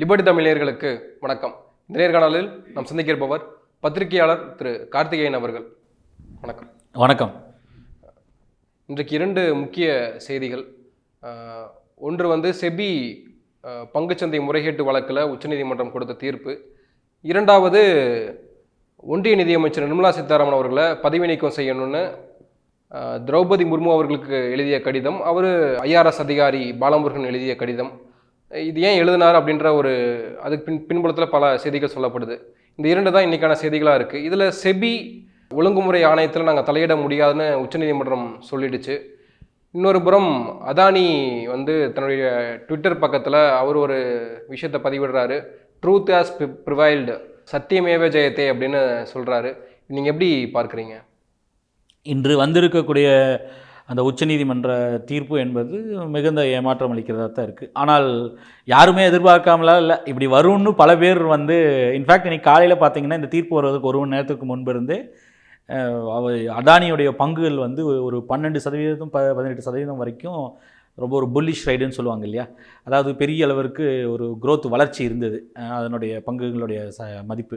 Liberty தமிழர்களுக்கு வணக்கம். இந்த நேர்காணலில் நாம் சந்திக்க இருப்பவர் பத்திரிகையாளர் திரு கார்த்திகேயன் அவர்கள். வணக்கம். வணக்கம். இன்றைக்கு இரண்டு முக்கிய செய்திகள். ஒன்று வந்து செபி பங்குச்சந்தை முறைகேட்டு வழக்கில் உச்சநீதிமன்றம் கொடுத்த தீர்ப்பு. இரண்டாவது ஒன்றிய நிதியமைச்சர் நிர்மலா சீதாராமன் அவர்களை பதவி நீக்கம் செய்யணும்னு திரௌபதி முர்மு அவர்களுக்கு எழுதிய கடிதம். அவர் ஐஆர்எஸ் அதிகாரி பாலமுருகன் எழுதிய கடிதம். இது ஏன் எழுதினார் அப்படின்ற ஒரு அதுக்கு பின் பின்புலத்தில் பல செய்திகள் சொல்லப்படுது. இந்த இரண்டு தான் இன்றைக்கான செய்திகளாக இருக்குது இதில் செபி ஒழுங்குமுறை ஆணையத்தில் நாங்கள் தலையிட முடியாதுன்னு உச்சநீதிமன்றம் சொல்லிடுச்சு. இன்னொரு புறம் அதானி வந்து தன்னுடைய ட்விட்டர் பக்கத்தில் அவர் ஒரு விஷயத்தை பதிவிடுறாரு. Truth has ப்ரிவைல்டு. சத்தியமேவ ஜெயத்தே அப்படின்னு சொல்கிறாரு நீங்கள் எப்படி பார்க்குறீங்க? இன்று வந்திருக்கக்கூடிய அந்த உச்சநீதிமன்ற தீர்ப்பு என்பது மிகுந்த ஏமாற்றம் அளிக்கிறதா தான் இருக்குது ஆனால் யாருமே எதிர்பார்க்காமலாம் இல்லை இப்படி வரும்னு பல பேர் வந்து இன்ஃபேக்ட் இன்னைக்கு காலையில் பார்த்தீங்கன்னா இந்த தீர்ப்பு வருவதற்கு ஒரு மணி நேரத்துக்கு முன்பிருந்தே அதானியுடைய பங்குகள் வந்து ஒரு பன்னெண்டு சதவீதம் ப பதினெட்டு சதவீதம் வரைக்கும் ரொம்ப ஒரு புல்லிஷ் ரைடுன்னு சொல்லுவாங்க இல்லையா? அதாவது பெரிய அளவிற்கு ஒரு குரோத் வளர்ச்சி இருந்தது அதனுடைய பங்குகளுடைய ச மதிப்பு.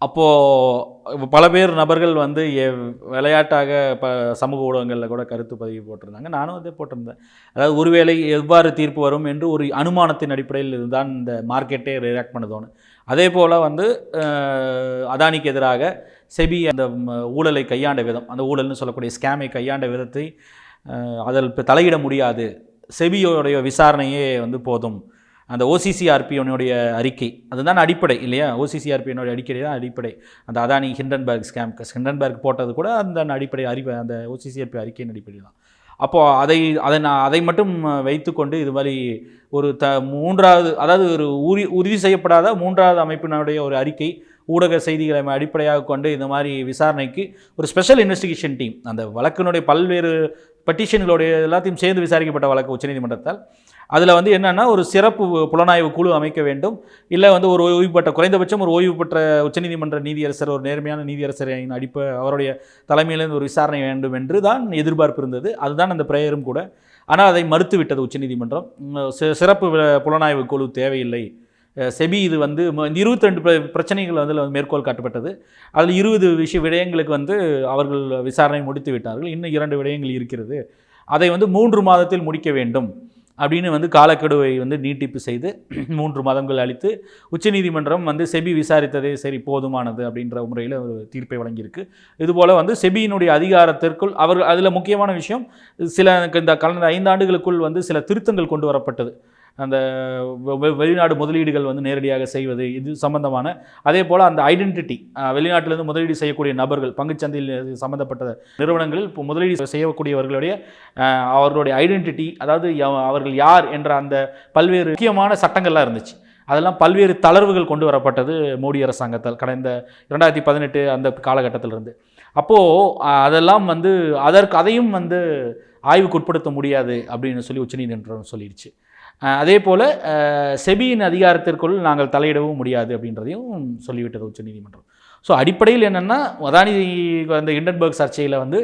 அப்போது பல பேர் நபர்கள் வந்து எ- விளையாட்டாக ப சமூக ஊடகங்களில் கூட கருத்து பதிவு போட்டிருந்தாங்க. நானும் அதே போட்டிருந்தேன். அதாவது ஒருவேளை எவ்வாறு தீர்ப்பு வரும் என்று ஒரு அனுமானத்தின் அடிப்படையில் இதுதான் இந்த மார்க்கெட்டே ரியாக்ட் பண்ணுதோன்னு. அதே போல் வந்து அதானிக்கு எதிராக செபி அந்த ஊழலை கையாண்ட விதம் அந்த ஊழல்னு சொல்லக்கூடிய ஸ்கேமை கையாண்ட விதத்தை அதில் இப்போ தலையிட முடியாது. செபியோடைய விசாரணையே வந்து போதும். அந்த ஓசிசிஆர்பியோனுடைய அறிக்கை. அதுதான் அடிப்படை இல்லையா? ஓசிசிஆர்பியோனுடைய அறிக்கை தான் அடிப்படை. அந்த அதானி ஹிண்டன்பர்க் ஸ்கேம் ஹிண்டன்பர்க் போட்டது கூட அந்த அடிப்படை அறிவை அந்த ஓசிசிஆர்பி அறிக்கையின் அடிப்படை தான். அப்போது அதை அதை நான் அதை மட்டும் வைத்துக்கொண்டு இது மாதிரி ஒரு த மூன்றாவது அதாவது ஒரு உரி உறுதி செய்யப்படாத மூன்றாவது அமைப்பினுடைய ஒரு அறிக்கை ஊடக செய்திகளை அடிப்படையாக கொண்டு இந்த மாதிரி விசாரணைக்கு ஒரு ஸ்பெஷல் இன்வெஸ்டிகேஷன் டீம் அந்த வழக்கினுடைய பல்வேறு பெட்டிஷன்களுடைய எல்லாத்தையும் சேர்ந்து விசாரிக்கப்பட்ட வழக்கு உச்சநீதிமன்றத்தால் அதில் வந்து என்னென்னா ஒரு சிறப்பு புலனாய்வு குழு அமைக்க வேண்டும். இல்லை வந்து ஒரு ஓய்வு பெற்ற குறைந்தபட்சம் ஒரு ஓய்வு பெற்ற உச்சநீதிமன்ற நீதியரசர் ஒரு நேர்மையான நீதியரசரின் அடிப்ப அவருடைய தலைமையிலிருந்து ஒரு விசாரணை வேண்டும் என்று தான் எதிர்பார்ப்பு இருந்தது. அதுதான் அந்த பிரேயரும் கூட. ஆனால் அதை மறுத்துவிட்டது உச்சநீதிமன்றம். சிறப்பு புலனாய்வு குழு தேவையில்லை. செபி இது வந்து இருபத்தி ரெண்டு பிரச்சனைகள் வந்து அதில் மேற்கோள் காட்டப்பட்டது. அதில் இருபது விஷய விடயங்களுக்கு வந்து அவர்கள் விசாரணை முடித்து விட்டார்கள் இன்னும் இரண்டு விடயங்கள் இருக்கிறது. அதை வந்து மூன்று மாதத்தில் முடிக்க வேண்டும். அப்படின்னு வந்து காலக்கெடுவை வந்து நீட்டிப்பு செய்து மூன்று மாதங்கள் அளித்து உச்சநீதிமன்றம் வந்து செபி விசாரித்ததே சரி போதுமானது அப்படின்ற முறையில் ஒரு தீர்ப்பை வழங்கியிருக்கு. இதுபோல் வந்து செபியினுடைய அதிகாரத்திற்குள் அவர்கள் அதில் முக்கியமான விஷயம் சில இந்த கடந்த ஐந்து ஆண்டுகளுக்குள் வந்து சில திருத்தங்கள் கொண்டு வரப்பட்டது. அந்த வெ- வெளிநாடு முதலீடுகள் வந்து நேரடியாக செய்வது இது சம்பந்தமான அதே போல் அந்த ஐடென்டிட்டி வெளிநாட்டிலிருந்து முதலீடு செய்யக்கூடிய நபர்கள் பங்குச்சந்தையில் சம்மந்தப்பட்ட சம்பந்தப்பட்ட நிறுவனங்களில் இப்போ முதலீடு செய்யக்கூடியவர்களுடைய அவர்களுடைய ஐடென்டிட்டி அதாவது அவர்கள் யார் என்ற அந்த பல்வேறு முக்கியமான சட்டங்கள்லாம் இருந்துச்சு. அதெல்லாம் பல்வேறு தளர்வுகள் கொண்டு வரப்பட்டது மோடி அரசாங்கத்தால் கடந்த இரண்டாயிரத்தி பதினெட்டு அந்த காலகட்டத்திலிருந்து. அப்போது அதெல்லாம் வந்து அதற்கு அதையும் வந்து ஆய்வுக்கு உட்படுத்த முடியாது அப்படின்னு சொல்லி உச்சநீதிமன்றம் சொல்லிடுச்சு அதே போல் செபியின் அதிகாரத்திற்குள் நாங்கள் தலையிடவும் முடியாது அப்படின்றதையும் சொல்லிவிட்டது உச்சநீதிமன்றம் ஸோ அடிப்படையில் என்னென்னா அதானி அந்த இண்டன்பர்க் சர்ச்சையில் வந்து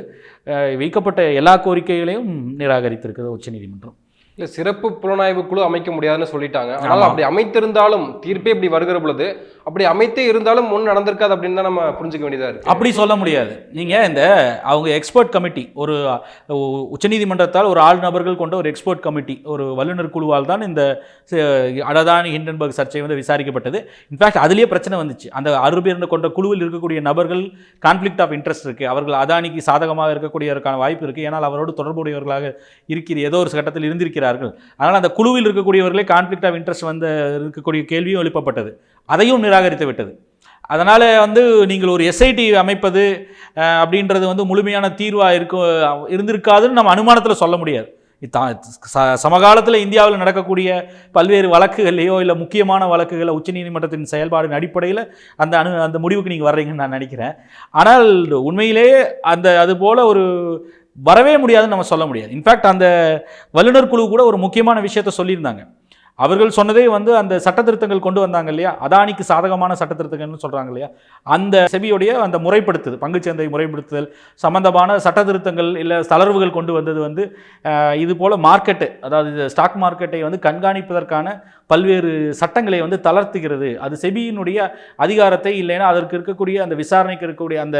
வைக்கப்பட்ட எல்லா கோரிக்கைகளையும் நிராகரித்திருக்கிறது உச்சநீதிமன்றம் இல்லை சிறப்பு புலனாய்வு குழு அமைக்க முடியாதுன்னு சொல்லிட்டாங்க. ஆனால். அப்படி அமைத்திருந்தாலும் தீர்ப்பே இப்படி வருகிற பொழுது அப்படி அமைத்தே இருந்தாலும் முன் நடந்திருக்காது அப்படின்னு தான் நம்ம புரிஞ்சுக்க வேண்டியதாக இருக்கு. அப்படி சொல்ல முடியாது. நீங்கள் இந்த அவங்க எக்ஸ்பர்ட் கமிட்டி ஒரு உச்சநீதிமன்றத்தால் ஒரு ஆள் நபர்கள் கொண்ட ஒரு எக்ஸ்பர்ட் கமிட்டி ஒரு வல்லுநர் குழுவால் தான் இந்த அடதானி ஹிண்டன்பர்க் சர்ச்சை வந்து விசாரிக்கப்பட்டது. இன்ஃபேக்ட் அதுலேயே பிரச்சனை வந்துச்சு. அந்த பேர் கொண்ட குழுவில் இருக்கக்கூடிய நபர்கள் கான்ஃப்ளிக்ட் ஆஃப் இன்ட்ரெஸ்ட் இருக்குது அவர்கள் அதானிக்கு சாதகமாக இருக்கக்கூடியதற்கான வாய்ப்பு இருக்குது ஏன்னால் அவரோடு தொடர்புடையவர்களாக இருக்கிற ஏதோ ஒரு கட்டத்தில் இருந்திருக்கிறார்கள் அதனால் அந்த குழுவில் இருக்கக்கூடியவர்களே கான்ஃப்ளிக்ட் ஆஃப் இன்ட்ரெஸ்ட் வந்து இருக்கக்கூடிய கேள்வியும் எழுப்பப்பட்டது. அதையும் நிராகரித்து விட்டது. அதனால் வந்து நீங்கள் ஒரு எஸ்ஐடி அமைப்பது அப்படின்றது வந்து முழுமையான தீர்வாக இருக்கும் இருந்திருக்காதுன்னு நம்ம அனுமானத்தில் சொல்ல முடியாது. ச- சமகாலத்தில் இந்தியாவில் நடக்கக்கூடிய பல்வேறு வழக்குகள்லையோ இல்லை முக்கியமான வழக்குகளை உச்சநீதிமன்றத்தின் செயல்பாடின் அடிப்படையில் அந்த அணு அந்த முடிவுக்கு நீங்கள் வர்றீங்கன்னு நான் நினைக்கிறேன். ஆனால் உண்மையிலேயே அந்த அதுபோல் ஒரு வரவே முடியாதுன்னு நம்ம சொல்ல முடியாது. இன்ஃபேக்ட் அந்த வல்லுநர் குழு கூட ஒரு முக்கியமான விஷயத்த சொல்லியிருந்தாங்க. அவர்கள் சொன்னதே வந்து அந்த சட்ட திருத்தங்கள் கொண்டு வந்தாங்க இல்லையா? அதானிக்கு சாதகமான சட்ட திருத்தங்கள்னு சொல்கிறாங்க இல்லையா? அந்த செபியுடைய அந்த முறைப்படுத்துது பங்குச்சந்தை முறைப்படுத்துதல் சம்பந்தமான சட்ட திருத்தங்கள் இல்லை தளர்வுகள் கொண்டு வந்தது வந்து இது போல் மார்க்கெட்டு அதாவது ஸ்டாக் மார்க்கெட்டை வந்து கண்காணிப்பதற்கான பல்வேறு சட்டங்களை வந்து தளர்த்துகிறது. அது செபியினுடைய அதிகாரத்தை இல்லைன்னா அதற்கு இருக்கக்கூடிய அந்த விசாரணைக்கு இருக்கக்கூடிய அந்த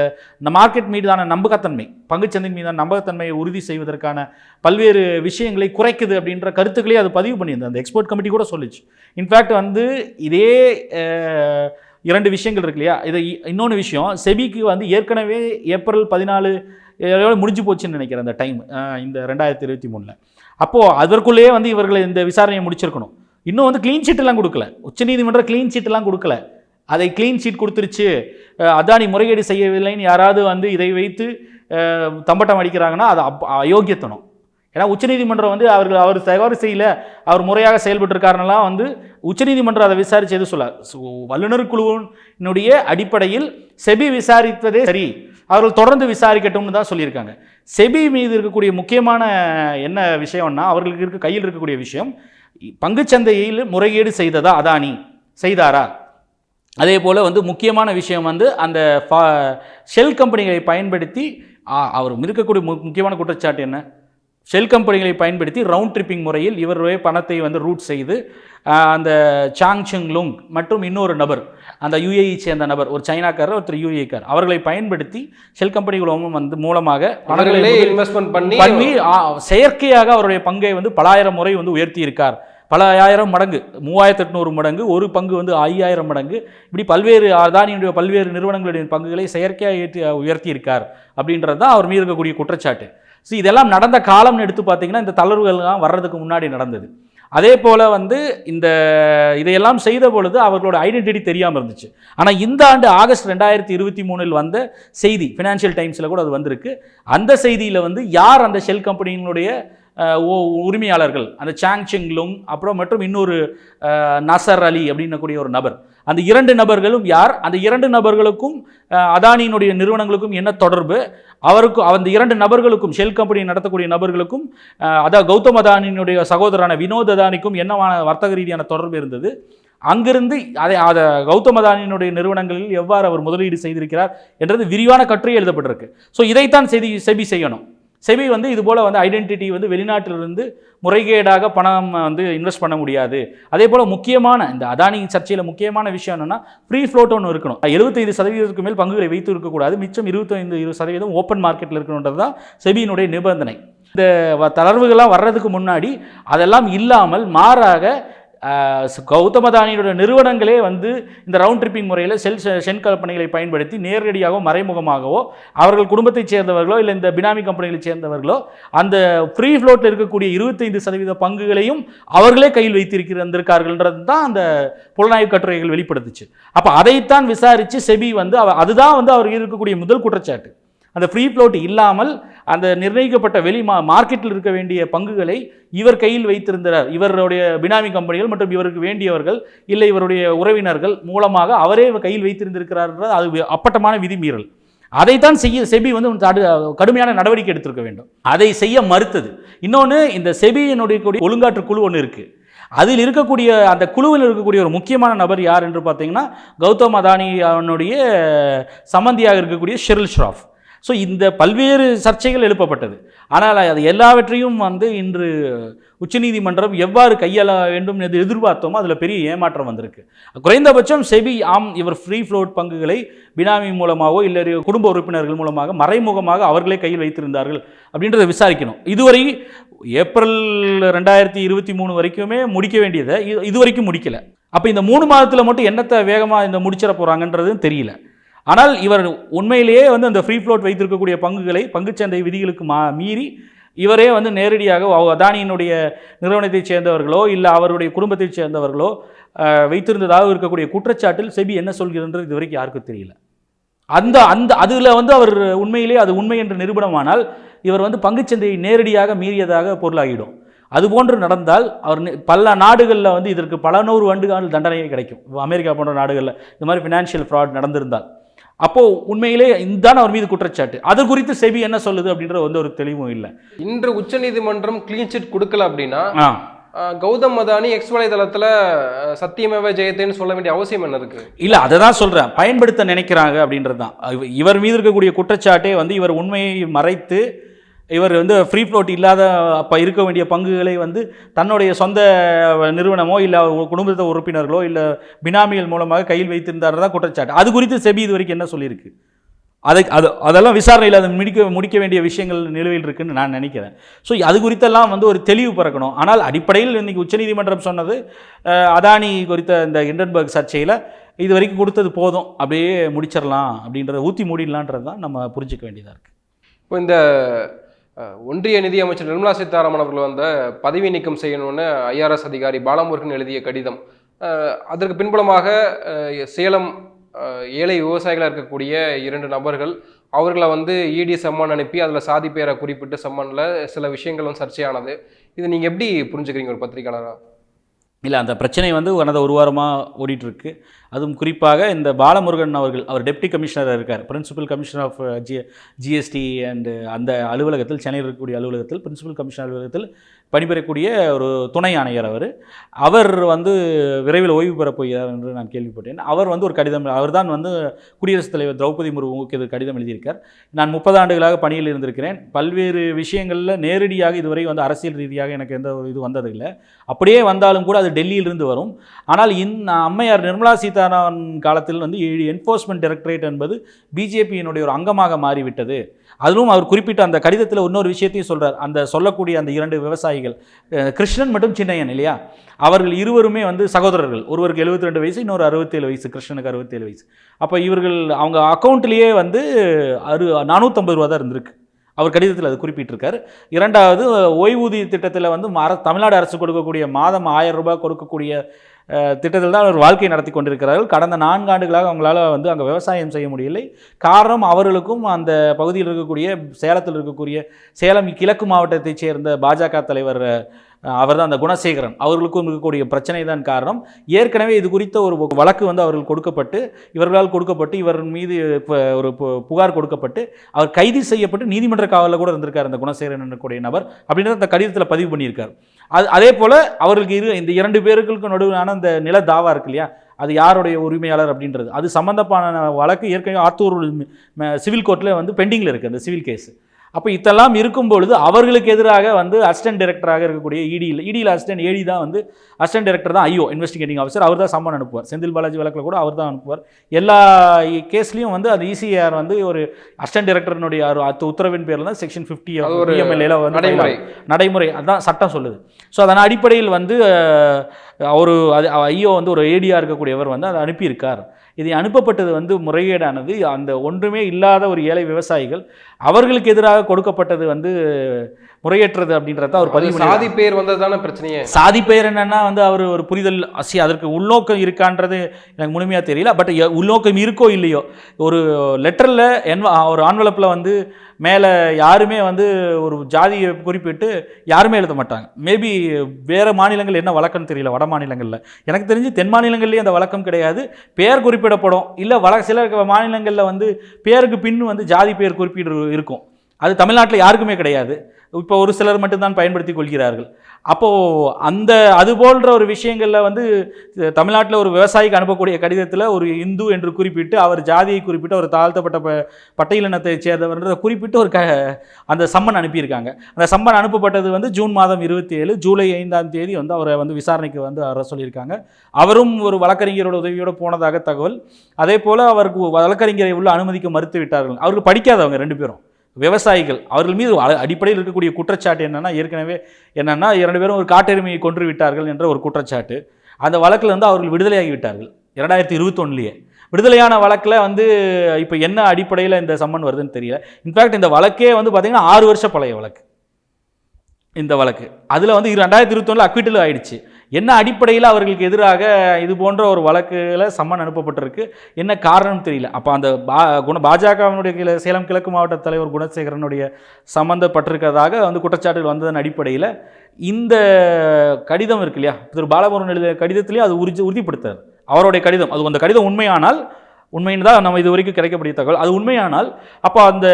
மார்க்கெட் மீதான நம்பகத்தன்மை பங்குச்சந்தை மீதான நம்பகத்தன்மையை உறுதி செய்வதற்கான பல்வேறு விஷயங்களை குறைக்குது அப்படின்ற கருத்துக்களே அது பதிவு பண்ணியிருந்தது. அந்த எக்ஸ்போர்ட் கமிட்டி கூட சொல்லிச்சு. இன்ஃபேக்ட் வந்து இதே இரண்டு விஷயங்கள் இருக்கு இல்லையா? இது இன்னொன்று விஷயம் செபிக்கு வந்து ஏற்கனவே ஏப்ரல் பதினாலு முடிஞ்சு போச்சுன்னு நினைக்கிறேன் அந்த டைம் இந்த ரெண்டாயிரத்தி இருபத்தி மூணில். அப்போது அதற்குள்ளேயே வந்து இவர்களை இந்த விசாரணையை முடிச்சிருக்கணும். இன்னும் வந்து க்ளீன் சீட்டெல்லாம் கொடுக்கல. உச்சநீதிமன்றம் க்ளீன் சீட்டெல்லாம் கொடுக்கல. அதை க்ளீன் ஷீட் கொடுத்துருச்சு. அதானி முறைகேடு செய்யவில்லைன்னு யாராவது வந்து இதை வைத்து தம்பட்டம் அடிக்கிறாங்கன்னா அது அப் அயோக்கியத்தனம். ஏன்னா உச்சநீதிமன்றம் வந்து அவர்கள் அவர் தவறு செய்யல அவர் முறையாக செயல்பட்டிருக்காருன்னெல்லாம் வந்து உச்சநீதிமன்றம் அதை விசாரிச்சது எது சொல்ல வல்லுநர் குழுவினுடைய அடிப்படையில் செபி விசாரித்ததே சரி அவர்கள் தொடர்ந்து விசாரிக்கட்டும்னு தான் சொல்லியிருக்காங்க. செபி மீது இருக்கக்கூடிய முக்கியமான என்ன விஷயம்னா அவர்களுக்கு இருக்க கையில் இருக்கக்கூடிய விஷயம் பங்குச்சந்தையில் முறைகேடு செய்ததா அதானி செய்தாரா? அதே போல் வந்து முக்கியமான விஷயம் வந்து அந்த ஃபா ஷெல் கம்பெனிகளை பயன்படுத்தி அவர் இருக்கக்கூடிய மு- முக்கியமான குற்றச்சாட்டு என்ன? ஷெல் கம்பெனிகளை பயன்படுத்தி ரவுண்ட் ட்ரிப்பிங் முறையில் இவருடைய பணத்தை வந்து ரூட் செய்து அந்த சாங் செங் லுங் மற்றும் இன்னொரு நபர் அந்த யுஏஇ சேர்ந்த நபர் ஒரு சைனாக்காரர் ஒருத்தர் யுஏக்கார் அவர்களை பயன்படுத்தி ஷெல் கம்பெனிகளும் வந்து மூலமாக பணங்களை இன்வெஸ்ட்மெண்ட் பண்ணி பண்ணி செயற்கையாக அவருடைய பங்கை வந்து பலாயிரம் முறை வந்து உயர்த்தி இருக்கார் பல ஆயிரம் மடங்கு மூவாயிரத்து எட்நூறு மடங்கு ஒரு பங்கு வந்து ஐயாயிரம் மடங்கு இப்படி பல்வேறு அதானியுடைய பல்வேறு நிறுவனங்களுடைய பங்குகளை செயற்கையாக உயர்த்தி இருக்கார் அப்படின்றது தான் அவர் மீது இருக்கக்கூடிய குற்றச்சாட்டு. ஸோ இதெல்லாம் நடந்த காலம்னு எடுத்து பார்த்தீங்கன்னா இந்த தளர்வுகள்லாம் வர்றதுக்கு முன்னாடி நடந்தது. அதே போல் வந்து இந்த இதையெல்லாம் செய்த பொழுது அவர்களோட ஐடென்டிட்டி தெரியாமல் இருந்துச்சு. ஆனால் இந்த ஆண்டு ஆகஸ்ட் ரெண்டாயிரத்தி இருபத்தி மூணில் வந்த செய்தி ஃபினான்ஷியல் டைம்ஸில் கூட அது வந்திருக்கு. அந்த செய்தியில் வந்து யார் அந்த ஷெல் கம்பெனியினுடைய உரிமையாளர்கள்? அந்த சாங் செங் லுங் அப்புறம் மற்றும் இன்னொரு நசர் அலி அப்படின்னக்கூடிய ஒரு நபர். அந்த இரண்டு நபர்களும் யார்? அந்த இரண்டு நபர்களுக்கும் அதானியினுடைய நிறுவனங்களுக்கும் என்ன தொடர்பு? அவருக்கும் அந்த இரண்டு நபர்களுக்கும் ஷெல் கம்பெனி நடத்தக்கூடிய நபர்களுக்கும் அதான் அதாவது கௌதம் அதானியினுடைய சகோதரான வினோத் அதானிக்கும் என்னவான வர்த்தக ரீதியான தொடர்பு இருந்தது? அங்கிருந்து அதை அதை கௌதம் அதானியினுடைய நிறுவனங்களில் எவ்வாறு அவர் முதலீடு செய்திருக்கிறார்? என்றது விரிவான கட்டுரை எழுதப்பட்டிருக்கு. ஸோ இதைத்தான் செய்தி செபி செய்யணும். செபி வந்து இது போல் வந்து ஐடென்டிட்டி வந்து வெளிநாட்டிலிருந்து முறைகேடாக பணம் வந்து இன்வெஸ்ட் பண்ண முடியாது. அதே போல் முக்கியமான இந்த அதானி சர்ச்சையில் முக்கியமான விஷயம் என்னென்னா ஃப்ரீ ஃப்ளோட் ஒன்று இருக்கணும். எழுபத்தைந்து சதவீதத்துக்கு மேல் பங்குகளை வைத்து இருக்கக்கூடாது மிச்சம் இருபத்தைந்து இருபது சதவீதம் ஓப்பன் மார்க்கெட்டில் இருக்கணுன்றது தான் செபியினுடைய நிபந்தனை. இந்த வ- தளர்வுகள்லாம் வர்றதுக்கு முன்னாடி அதெல்லாம் இல்லாமல் மாறாக கௌதம் நிறுவனங்களே வந்து இந்த ரவுண்ட் ட்ரிப்பிங் முறையில் செல் சென் கம்பெனிகளை பயன்படுத்தி நேரடியாகவோ மறைமுகமாகவோ அவர்கள் குடும்பத்தைச் சேர்ந்தவர்களோ இல்லை இந்த பினாமி கம்பெனிகளைச் சேர்ந்தவர்களோ அந்த ஃப்ரீ ஃப்ளோட்டில் இருக்கக்கூடிய இருபத்தைந்து சதவீத பங்குகளையும் அவர்களே கையில் வைத்திருக்கிறார்கள்ன்றது தான் அந்த புலனாய்வு கட்டுரைகள் வெளிப்படுத்துச்சு. அப்போ அதைத்தான் விசாரித்து செபி வந்து அவ அதுதான் வந்து அவர் இருக்கக்கூடிய முதல் குற்றச்சாட்டு. அந்த ஃப்ரீ ஃப்ளோட் இல்லாமல் அந்த நிர்ணயிக்கப்பட்ட வெளி மா மார்க்கெட்டில் இருக்க வேண்டிய பங்குகளை இவர் கையில் வைத்திருந்தார் இவருடைய பினாமி கம்பெனிகள் மற்றும் இவருக்கு வேண்டியவர்கள் இல்லை இவருடைய உறவினர்கள் மூலமாக அவரே கையில் வைத்திருந்திருக்கிறார்ன்றது அது அப்பட்டமான விதிமீறல் அதைத்தான் செய்ய செபி வந்து தடு- கடுமையான நடவடிக்கை எடுத்திருக்க வேண்டும். அதை செய்ய மறுத்தது. இன்னொன்று இந்த செபியினுடைய கூடிய ஒழுங்காற்று குழு ஒன்று இருக்குது அதில் இருக்கக்கூடிய அந்த குழுவில் இருக்கக்கூடிய ஒரு முக்கியமான நபர் யார் என்று பார்த்தீங்கன்னா கௌதம் அதானி அவனுடைய சம்மந்தியாக இருக்கக்கூடிய ஷெரில் ஷ்ராஃப். ஸோ இந்த பல்வேறு சர்ச்சைகள் எழுப்பப்பட்டது. ஆனால் அது எல்லாவற்றையும் வந்து இன்று உச்சநீதிமன்றம் எவ்வாறு கையாள வேண்டும் என்று எதிர்பார்த்தோமோ அதில் பெரிய ஏமாற்றம் வந்திருக்கு. குறைந்தபட்சம் செபி ஆம் இவர் ஃப்ரீ ஃப்ளோட் பங்குகளை பினாமி மூலமாகவோ இல்லை குடும்ப உறுப்பினர்கள் மூலமாக மறைமுகமாக அவர்களே கையில் வைத்திருந்தார்கள் அப்படின்றத விசாரிக்கணும். இதுவரை ஏப்ரல் ரெண்டாயிரத்தி இருபத்தி மூணு வரைக்குமே முடிக்க வேண்டியதை இது இதுவரைக்கும் முடிக்கலை. அப்போ இந்த மூணு மாதத்தில் மட்டும் என்னத்தை வேகமாக இந்த முடிச்சிட போகிறாங்கன்றதும் தெரியல. ஆனால் இவர் உண்மையிலேயே வந்து அந்த ஃப்ரீ ஃப்ளோட் வைத்திருக்கக்கூடிய பங்குகளை பங்குச்சந்தை விதிகளுக்கு மா மீறி இவரே வந்து நேரடியாக அதானியினுடைய நிறுவனத்தைச் சேர்ந்தவர்களோ இல்லை அவருடைய குடும்பத்தைச் சேர்ந்தவர்களோ வைத்திருந்ததாக இருக்கக்கூடிய குற்றச்சாட்டில் செபி என்ன சொல்கிறன்றது இது வரைக்கும் யாருக்கும் தெரியல. அந்த அந்த அதில் வந்து அவர் உண்மையிலே அது உண்மை என்று நிரூபணமானால் இவர் வந்து பங்குச்சந்தையை நேரடியாக மீறியதாக பொருளாகிடும். அதுபோன்று நடந்தால் அவர் பல நாடுகளில் வந்து இதற்கு பல நூறு ஆண்டுகால தண்டனை கிடைக்கும். அமெரிக்கா போன்ற நாடுகளில் இந்த மாதிரி ஃபினான்ஷியல் ஃப்ராட் நடந்திருந்தால். அப்போது உண்மையிலே இதுதான் அவர் மீது குற்றச்சாட்டு. அது குறித்து செபி என்ன சொல்லுது அப்படின்ற வந்து ஒரு தெளிவும் இல்லை. இன்று உச்சநீதிமன்றம் க்ளீன் சிட் கொடுக்கல அப்படின்னா கௌதம் அதானி எக்ஸ் வலைதளத்துல சத்தியமேவ ஜெயத்தேன்னு சொல்ல வேண்டிய அவசியம் என்ன இருக்கு? இல்லை அதை தான் சொல்கிறேன் பயன்படுத்த நினைக்கிறாங்க அப்படின்றது தான் இவ- இவர் மீது இருக்கக்கூடிய குற்றச்சாட்டே வந்து இவர் உண்மையை மறைத்து இவர் வந்து ஃப்ரீ ஃப்ளோட் இல்லாத அப்போ இருக்க வேண்டிய பங்குகளை வந்து தன்னுடைய சொந்த நிறுவனமோ இல்லை குடும்பத்த உறுப்பினர்களோ இல்லை பினாமிகள் மூலமாக கையில் வைத்திருந்தார் தான் குற்றச்சாட்டு. அது குறித்து செபி இது வரைக்கும் என்ன சொல்லியிருக்கு? அதை அது அதெல்லாம் விசாரணையில் அது முடிக்க முடிக்க வேண்டிய விஷயங்கள் நிலுவையில் இருக்குன்னு நான் நினைக்கிறேன். ஸோ அது குறித்தெல்லாம் வந்து ஒரு தெளிவு பிறக்கணும் ஆனால் அடிப்படையில் இன்றைக்கி உச்சநீதிமன்றம் சொன்னது அதானி குறித்த இந்த இண்டன்பர்க் சர்ச்சையில் இது வரைக்கும் கொடுத்தது போதும் அப்படியே முடிச்சிடலாம் அப்படின்றத ஊற்றி மூடிடலான்றது தான் நம்ம புரிஞ்சிக்க வேண்டியதாக இருக்குது இப்போ இந்த ஒன்றிய நிதியமைச்சர் நிர்மலா சீதாராமன் அவர்கள் வந்த பதவி நீக்கம் செய்யணும்னு ஐஆர்எஸ் அதிகாரி பாலமுருகன் எழுதிய கடிதம். அதற்கு பின்புலமாக சேலம் ஏழை விவசாயிகளாக இருக்கக்கூடிய இரண்டு நபர்கள் அவர்களை வந்து இடி சம்மான் அனுப்பி அதில் சாதி பேரை குறிப்பிட்டு சம்மானில் சில விஷயங்கள் வந்து சர்ச்சையானது. இது நீங்கள் எப்படி புரிஞ்சுக்கிறீங்க ஒரு பத்திரிகையாளராக இல்லை அந்த பிரச்சனை வந்து கடந்த ஒரு வாரமாக ஓடிட்டுருக்கு அதுவும் குறிப்பாக இந்த பாலமுருகன் அவர்கள் அவர் டெப்டி கமிஷனராக இருக்கார். Principal commissioner of G GST and அந்த அலுவலகத்தில் சென்னையில் இருக்கக்கூடிய அலுவலகத்தில் பிரின்சிபல் கமிஷனர் அலுவலகத்தில் பணிபுரியக்கூடிய ஒரு துணை ஆணையர் அவர். அவர் வந்து விரைவில் ஓய்வு பெறப் போகிறார் என்று நான் கேள்விப்பட்டேன். அவர் வந்து ஒரு கடிதம் அவர் தான் வந்து குடியரசுத் தலைவர் திரௌபதி முர்முக்கு இது கடிதம் எழுதியிருக்கார். நான் முப்பது ஆண்டுகளாக பணியில் இருந்திருக்கிறேன். பல்வேறு விஷயங்களில் நேரடியாக இதுவரை வந்து அரசியல் ரீதியாக எனக்கு எந்த ஒரு இது வந்ததில்லை. அப்படியே வந்தாலும் கூட அது டெல்லியிலிருந்து வரும். ஆனால் இந்த அம்மையார் நிர்மலா சீதா சீதாராமன் காலத்தில் வந்து என்ஃபோர்ஸ்மெண்ட் டைரக்டரேட் என்பது பிஜேபியினுடைய ஒரு அங்கமாக மாறிவிட்டது. அதுவும் அவர் குறிப்பிட்ட அந்த கடிதத்தில் இன்னொரு விஷயத்தையும் சொல்கிறார் அந்த சொல்லக்கூடிய அந்த இரண்டு விவசாயிகள் கிருஷ்ணன் மற்றும் சின்னையன் இல்லையா? அவர்கள் இருவருமே வந்து சகோதரர்கள். ஒருவருக்கு 72 ரெண்டு வயசு இன்னொரு அறுபத்தேழு வயசு கிருஷ்ணனுக்கு அறுபத்தேழு வயசு. அப்போ இவர்கள் அவங்க அக்கௌண்ட்லேயே வந்து அறு நானூற்றம்பது ரூபா தான் இருந்திருக்கு. அவர் கடிதத்தில் அது குறிப்பிட்டிருக்கார். இரண்டாவது ஓய்வூதிய திட்டத்தில் வந்து மர தமிழ்நாடு அரசு கொடுக்கக்கூடிய மாதம் ஆயிரம் ரூபாய் கொடுக்கக்கூடிய திட்டத்தில் தான் அவர் வாழ்க்கை நடத்தி கொண்டிருக்கிறார்கள். கடந்த நான்கு ஆண்டுகளாக அவங்களால வந்து அங்கே விவசாயம் செய்ய முடியலை. காரணம் அவர்களுக்கும் அந்த பகுதியில் இருக்கக்கூடிய சேலத்தில் இருக்கக்கூடிய சேலம் கிழக்கு மாவட்டத்தைச் சேர்ந்த பாஜக தலைவர் அவர் தான் அந்த குணசேகரன். அவர்களுக்கும் இருக்கக்கூடிய பிரச்சனை தான் காரணம். ஏற்கனவே இது குறித்த ஒரு வழக்கு வந்து அவர்கள் கொடுக்கப்பட்டு இவர்களால் கொடுக்கப்பட்டு இவர் மீது ஒரு பு- புகார் கொடுக்கப்பட்டு அவர் கைது செய்யப்பட்டு நீதிமன்ற காவலில் கூட இருந்திருக்கார் அந்த குணசேகரன் எனக்கூடிய நபர் அப்படின்றத அந்த கடிதத்தில் பதிவு பண்ணியிருக்கார். அது அதே போல் அவர்களுக்கு இரு இந்த இரண்டு பேருக்கு நடுவிலான அந்த நில தாவா இருக்கு இல்லையா? அது யாருடைய உரிமையாளர் அப்படின்றது. அது சம்மந்தமான வழக்கு ஏற்கனவே ஆத்தூர் சிவில் கோர்ட்டில் வந்து பெண்டிங்கில் இருக்குது அந்த சிவில் கேஸ். அப்போ இதெல்லாம் இருக்கும் பொழுது அவர்களுக்கு எதிராக வந்து அசிஸ்டன்ட் டைரக்டராக இருக்கக்கூடிய இடியில் இடியில் அசிஸ்டன்ட் ஏடி தான் வந்து அசிஸ்டன்ட் டைரக்டர் தான் ஐயோ இன்வெஸ்டிகேட்டிங் ஆஃபீஸர் அவர் தான் சம்மன் அனுப்புவார். செந்தில் பாலாஜி வழக்கில் கூட அவர் தான் அனுப்புவார். எல்லா கேஸ்லையும் வந்து அது இசிஆர் வந்து ஒரு அசிஸ்டன்ட் டைரக்டர்னுடைய உத்தரவின் பேரில் தான் செக்ஷன் ஃபிஃப்டி பிஎம்எல்ஏல வந்து நடைமுறை. நடைமுறை. அதான் சட்டம் சொல்லுது. ஸோ அதன் அடிப்படையில் வந்து ஒரு அது ஐயோ வந்து ஒரு ஏடியாக இருக்கக்கூடியவர் வந்து அதை அனுப்பியிருக்கார். இது அனுப்பப்பட்டது வந்து முறைகேடானது அந்த ஒன்றுமே இல்லாத ஒரு ஏழை விவசாயிகள் அவர்களுக்கு எதிராக கொடுக்கப்பட்டது வந்து முறையற்றது அப்படின்றத அவர் பதிவு சாதி பேர் வந்தது தானே பிரச்சனையே. சாதி பெயர் என்னன்னா வந்து அவர் ஒரு புரிதல் அசி அதற்கு உள்நோக்கம் இருக்கான்றது எனக்கு முழுமையாக தெரியல. பட் உள்நோக்கம் இருக்கோ இல்லையோ ஒரு லெட்டரில் என் ஒரு ஆன்வலப்பில் வந்து மேலே யாருமே வந்து ஒரு ஜாதியை குறிப்பிட்டு யாருமே எழுத மாட்டாங்க. மேபி வேறு மாநிலங்கள் என்ன வழக்கம்னு தெரியல வட மாநிலங்களில். எனக்கு தெரிஞ்சு தென் மாநிலங்கள்லேயும் அந்த வழக்கம் கிடையாது. பெயர் குறிப்பிடப்படும். இல்லை வழ சில மாநிலங்களில் வந்து பேருக்கு பின் வந்து ஜாதி பெயர் குறிப்பிடு இருக்கும். அது தமிழ்நாட்டில் யாருக்குமே கிடையாது. இப்போ ஒரு சிலர் மட்டும்தான் பயன்படுத்தி கொள்கிறார்கள். அப்போது அந்த அது போன்ற ஒரு விஷயங்களில் வந்து தமிழ்நாட்டில் ஒரு விவசாயிக்கு அனுப்பக்கூடிய கடிதத்தில் ஒரு இந்து என்று குறிப்பிட்டு அவர் ஜாதியை குறிப்பிட்டு அவர் தாழ்த்தப்பட்ட ப பட்டியலினத்தை சேர்ந்தவர்ன்றதை குறிப்பிட்டு ஒரு க அந்த சம்மன் அனுப்பியிருக்காங்க. அந்த சம்மன் அனுப்பப்பட்டது வந்து ஜூன் மாதம் இருபத்தி ஏழு ஜூலை ஐந்தாம் தேதி வந்து அவரை வந்து விசாரணைக்கு வந்து வர சொல்லியிருக்காங்க. அவரும் ஒரு வழக்கறிஞரோட உதவியோடு போனதாக தகவல். அதே போல் அவருக்கு வழக்கறிஞரை உள்ள அனுமதிக்க மறுத்து விட்டார்கள் அவருக்கு படிக்காதவங்க ரெண்டு பேரும். விவசாயிகள் அவர்கள் மீது அடிப்படையில் இருக்கக்கூடிய குற்றச்சாட்டு என்னென்னா ஏற்கனவே என்னென்னா இரண்டு பேரும் ஒரு காட்டெருமையை கொன்று விட்டார்கள் என்ற ஒரு குற்றச்சாட்டு. அந்த வழக்கில் வந்து அவர்கள் விடுதலையாகி விட்டார்கள் இரண்டாயிரத்தி இருபத்தொன்னுலேயே. விடுதலையான வழக்கில் வந்து இப்போ என்ன அடிப்படையில் இந்த சம்மன் வருதுன்னு தெரியல. இன்ஃபேக்ட் இந்த வழக்கே வந்து பார்த்திங்கன்னா ஆறு வருஷம் பழைய வழக்கு. இந்த வழக்கு. அதில் வந்து ரெண்டாயிரத்தி இருபத்தொன்னில் அக்விட்டல் ஆயிடுச்சு. என்ன அடிப்படையில் அவர்களுக்கு எதிராக இது போன்ற ஒரு வழக்குல சம்மன் அனுப்பப்பட்டிருக்கு? என்ன காரணம் தெரியல? அப்போ அந்த பா குண பாஜகவினுடைய சேலம் கிழக்கு மாவட்ட தலைவர் குணசேகரனுடைய சம்மந்தப்பட்டிருக்கிறதாக வந்து குற்றச்சாட்டுகள் வந்ததன் அடிப்படையில் இந்த கடிதம் இருக்கு இல்லையா? திரு. பாலமுருகன் எழுதிய கடிதத்திலேயே அது உறுதி உறுதிப்படுத்தார் அவருடைய கடிதம். அது அந்த கடிதம் உண்மையானால் உண்மைன்னு தான் நம்ம இது வரைக்கும் கிடைக்கக்கூடிய தகவல். அது உண்மையானால் அப்போ அந்த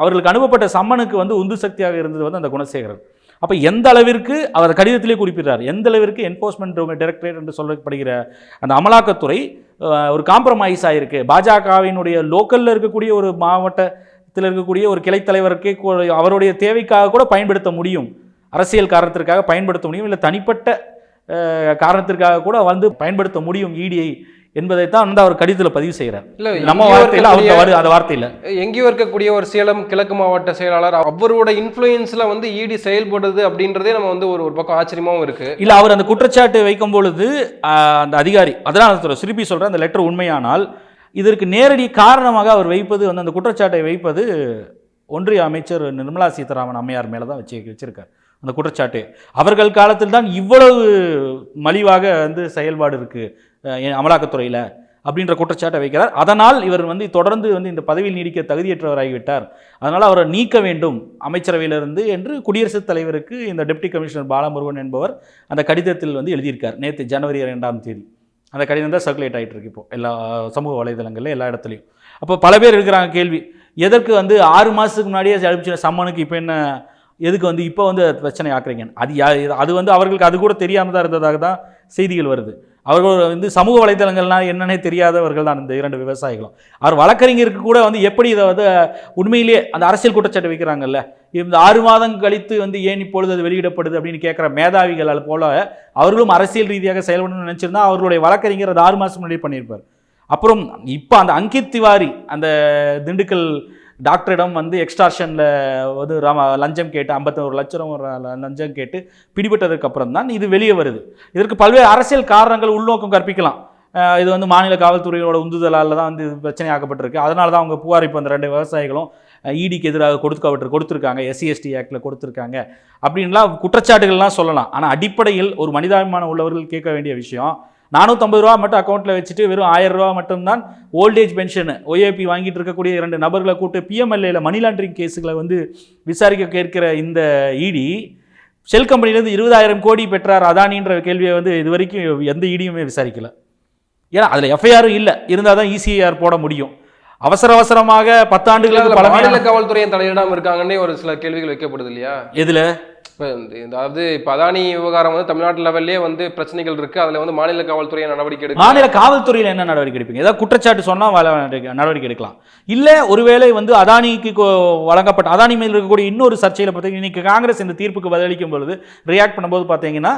அவர்களுக்கு அனுப்பப்பட்ட சம்மனுக்கு வந்து உந்து சக்தியாக இருந்தது வந்து அந்த குணசேகரன். அப்போ எந்த அளவிற்கு அவர் கடிதத்திலே குறிப்பிடுறார்? எந்த அளவிற்கு என்ஃபோர்ஸ்மெண்ட் டைரக்டரேட் என்று சொல்லப்படுகிற அந்த அமலாக்கத்துறை ஒரு காம்ப்ரமைஸ் ஆகிருக்கு பாஜகவினுடைய லோக்கலில் இருக்கக்கூடிய ஒரு மாவட்டத்தில் இருக்கக்கூடிய ஒரு கிளைத்தலைவருக்கே அவருடைய தேவைக்காக கூட பயன்படுத்த முடியும். அரசியல் காரணத்திற்காக பயன்படுத்த முடியும். இல்லை தனிப்பட்ட காரணத்திற்காக கூட வந்து பயன்படுத்த முடியும் இடியை என்பதைத்தான் வந்து அவர் கடிதத்தில் பதிவு செய்கிறார் இல்ல நம்ம வார்த்தையில் அவர் அந்த வார்த்தையில். எங்கேயோ இருக்கக்கூடிய ஒரு சேலம் கிழக்கு மாவட்ட செயலாளர் அவரோட இன்ஃப்ளூயன்ஸ்ல வந்து இடி செயல்படுது அப்படின்றதே நம்ம வந்து ஒரு ஒரு பக்கம் ஆச்சரியமாவும் இருக்கு. இல்லை அவர் அந்த குற்றச்சாட்டு வைக்கும் பொழுது அந்த அதிகாரி அதனால் திருப்பி சொல்கிறேன் அந்த லெட்டர் உண்மையானால் இதற்கு நேரடி காரணமாக அவர் வைப்பது வந்து அந்த குற்றச்சாட்டை வைப்பது ஒன்றிய அமைச்சர் நிர்மலா சீதாராமன் அம்மையார் மேலே தான் வச்சு வச்சிருக்கார் அந்த குற்றச்சாட்டு. அவர்கள் காலத்தில் தான் இவ்வளவு மலிவாக வந்து செயல்பாடு இருக்குது அமலாக்கத்துறையில் அப்படின்ற குற்றச்சாட்டை வைக்கிறார். அதனால் இவர் வந்து தொடர்ந்து வந்து இந்த பதவியில் நீடிக்க தகுதியற்றவராகிவிட்டார். அதனால் அவரை நீக்க வேண்டும் அமைச்சரவையிலிருந்து என்று குடியரசுத் தலைவருக்கு இந்த டெப்டி கமிஷனர் பாலமுருகன் என்பவர் அந்த கடிதத்தில் வந்து எழுதியிருக்கார். நேற்று ஜனவரி இரண்டாம் தேதி. அந்த கடிதம் தான் சர்க்குலேட் ஆகிட்டு இருக்கு இப்போ. எல்லா சமூக வலைதளங்களில் எல்லா இடத்துலையும். அப்போ பல பேர் இருக்கிறாங்க கேள்வி. எதற்கு வந்து ஆறு மாதத்துக்கு முன்னாடியே அனுப்பிச்ச சம்மனுக்கு இப்போ என்ன எதுக்கு வந்து இப்போ வந்து பிரச்சனை ஆக்குறீங்க அது யா- அது வந்து அவர்களுக்கு அது கூட தெரியாமல் தான் இருந்ததாக தான் செய்திகள் வருது. அவர்கள் வந்து சமூக வலைதளங்கள்லாம் என்னன்னே தெரியாதவர்கள் தான் இந்த இரண்டு விவசாயிகளும். அவர் வழக்கறிஞருக்கு கூட வந்து எப்படி இதை வந்து உண்மையிலேயே அந்த அரசியல் குற்றச்சாட்டு வைக்கிறாங்கல்ல இந்த ஆறு மாதம் கழித்து வந்து ஏன் இப்பொழுது அது வெளியிடப்படுது அப்படின்னு கேட்குற மேதாவிகள் போல அவர்களும் அரசியல் ரீதியாக செயல்படணும்னு நினச்சிருந்தா அவர்களுடைய வழக்கறிஞர் அது ஆறு மாதம் முன்னாடி பண்ணியிருப்பார். அப்புறம் இப்போ அந்த அங்கித் திவாரி அந்த திண்டுக்கல் டாக்டரிடம் வந்து எக்ஸ்டார்ஷனில் வந்து ராம லஞ்சம் கேட்டு ஐம்பத்தோரு லட்சம் லஞ்சம் கேட்டு பிடிபட்டதுக்கு அப்புறம் தான் இது வெளியே வருது. இதற்கு பல்வேறு அரசியல் காரணங்கள் உள்நோக்கம் கற்பிக்கலாம். இது வந்து மாநில காவல்துறையோட உந்துதலால் தான் வந்து பிரச்சனை ஆக்கப்பட்டிருக்கு அதனால தான் அவங்க புகார் இப்போ அந்த ரெண்டு விவசாயிகளும் இடிக்கு எதிராக கொடுக்கப்பட்டு கொடுத்துருக்காங்க. எஸ்சிஎஸ்டி ஆக்டில் கொடுத்துருக்காங்க. அப்படின்லாம் குற்றச்சாட்டுகள்லாம் சொல்லலாம். ஆனால் அடிப்படையில் ஒரு மனிதாபிமானம் உள்ளவர்கள் கேட்க வேண்டிய விஷயம் நானூற்றம்பது ரூபா மட்டும் அக்கௌண்ட்டில் வச்சுட்டு வெறும் ஆயிரம் ரூபா மட்டும்தான் ஓல்டேஜ் பென்ஷன் ஒஏபி வாங்கிட்டு இருக்கக்கூடிய இரண்டு நபர்களை கூட்டு பிஎம்எல்ஏல மணி லாண்டரிங் கேஸுகளை வந்து விசாரிக்க கேட்கிற இந்த இடி ஷெல் கம்பெனிலேருந்து இருபதாயிரம் கோடி பெற்றார் அதானின்ற கேள்வியை வந்து இது வரைக்கும் எந்த இடியுமே விசாரிக்கல. ஏன்னா அதில் எஃப்ஐஆரும் இல்லை. இருந்தால் தான் இசிஐஆர் போட முடியும். அவசர அவசரமாக பத்தாண்டுகளுக்கு அதுல மாநில காவல்துறையின் தலையிடாம இருக்காங்கன்னே ஒரு சில கேள்விகள் வைக்கப்படுது இல்லையா? எதில்? இப்போ இந்த- அதாவது இப்போ அதானி விவகாரம் வந்து தமிழ்நாட்டு லெவல்லே வந்து பிரச்சனைகள் இருக்கு. அதில் வந்து மாநில காவல்துறை நடவடிக்கை எடுக்க மாநில காவல்துறையில் என்ன நடவடிக்கை எடுப்பீங்க? ஏதாவது குற்றச்சாட்டு சொன்னால் நடவடிக்கை எடுக்கலாம். இல்லை ஒருவேளை வந்து அதானிக்கு வழங்கப்பட்ட அதானி மேல் இருக்கக்கூடிய இன்னொரு சர்ச்சையில் பார்த்தீங்கன்னா இன்னைக்கு காங்கிரஸ் இந்த தீர்ப்புக்கு பதிலளிக்கும் பொழுது ரியாக்ட் பண்ணும்போது பார்த்தீங்கன்னா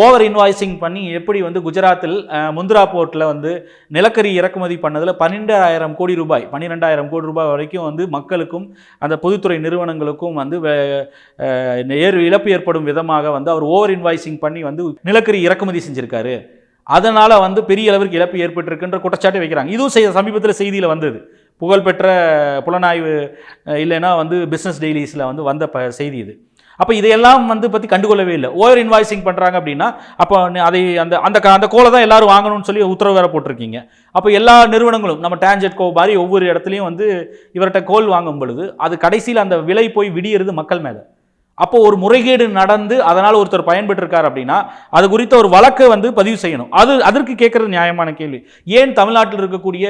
ஓவர் இன்வாய்சிங் பண்ணி எப்படி வந்து குஜராத்தில் முந்திரா போர்ட்டில் வந்து நிலக்கரி இறக்குமதி பண்ணதில் பன்னெண்டாயிரம் கோடி ரூபாய் பன்னிரெண்டாயிரம் கோடி ரூபாய் வரைக்கும் வந்து மக்களுக்கும் அந்த பொதுத்துறை நிறுவனங்களுக்கும் வந்து வே- இழப்பு ஏற்படும் விதமாக வந்து அவர் ஓவர் இன்வாய்சிங் பண்ணி வந்து நிலக்கரி இறக்குமதி செஞ்சுருக்காரு. அதனால் வந்து பெரிய அளவிற்கு இழப்பு ஏற்பட்டிருக்குன்ற குற்றச்சாட்டை வைக்கிறாங்க. இதுவும் செய்த சமீபத்தில் செய்தியில் வந்தது. புகழ்பெற்ற புலனாய்வு இல்லைன்னா வந்து பிஸ்னஸ் டெய்லிஸில் வந்து வந்த ப செய்தி இது. அப்போ இதையெல்லாம் வந்து பற்றி கண்டுகொள்ளவே இல்லை. ஓவர் இன்வாய்சிங் பண்ணுறாங்க அப்படின்னா அப்போ அதை அந்த அந்த க- அந்த கோலை தான் எல்லாரும் வாங்கணும்னு சொல்லி உத்தரவு வேற போட்டிருக்கீங்க. அப்போ எல்லா நிறுவனங்களும் நம்ம டான்ஜெட் கோ மாதிரி ஒவ்வொரு இடத்துலையும் வந்து இவர்கிட்ட கோல் வாங்கும் பொழுது அது கடைசியில் அந்த விலை போய் விடியறது மக்கள் மேலே. அப்போ ஒரு முறைகேடு நடந்து அதனால் ஒருத்தர் பயன்பெற்றிருக்கார் அப்படின்னா அது குறித்த ஒரு வழக்கை வந்து பதிவு செய்யணும். அது அதற்கு கேட்கறது நியாயமான கேள்வி. ஏன் தமிழ்நாட்டில் இருக்கக்கூடிய